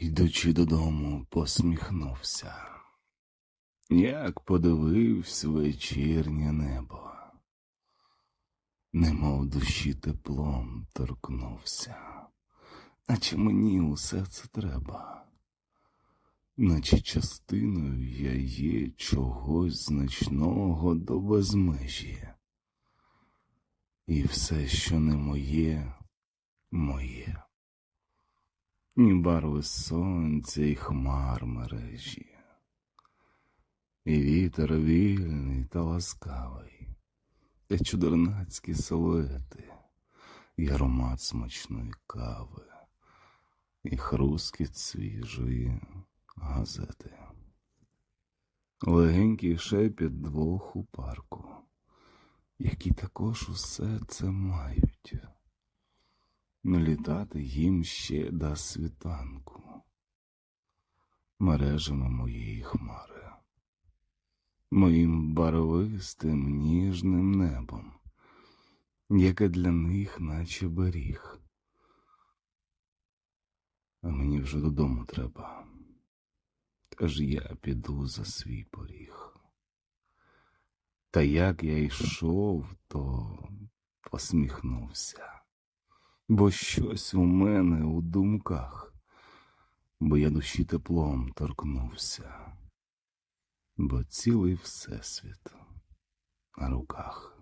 Ідучи додому, посміхнувся, як подивився вечірнє небо, немов душі теплом торкнувся, наче мені усе це треба, наче частиною я є чогось значного до безмежі, і все, що не моє, моє ні барви сонця і хмар мережі, і вітер вільний та ласкавий, та чудернацькі силуети, і аромат смачної кави, і хрускіт свіжої газети, легенький шепіт двох у парку, які також усе це мають налітати їм ще до світанку мережами моєї хмари, моїм барвистим ніжним небом, яке для них наче беріг. А мені вже додому треба, тож я піду за свій поріг. Та як я йшов, то посміхнувся бо щось у мене у думках, бо я душі теплом торкнувся, бо цілий всесвіт на руках.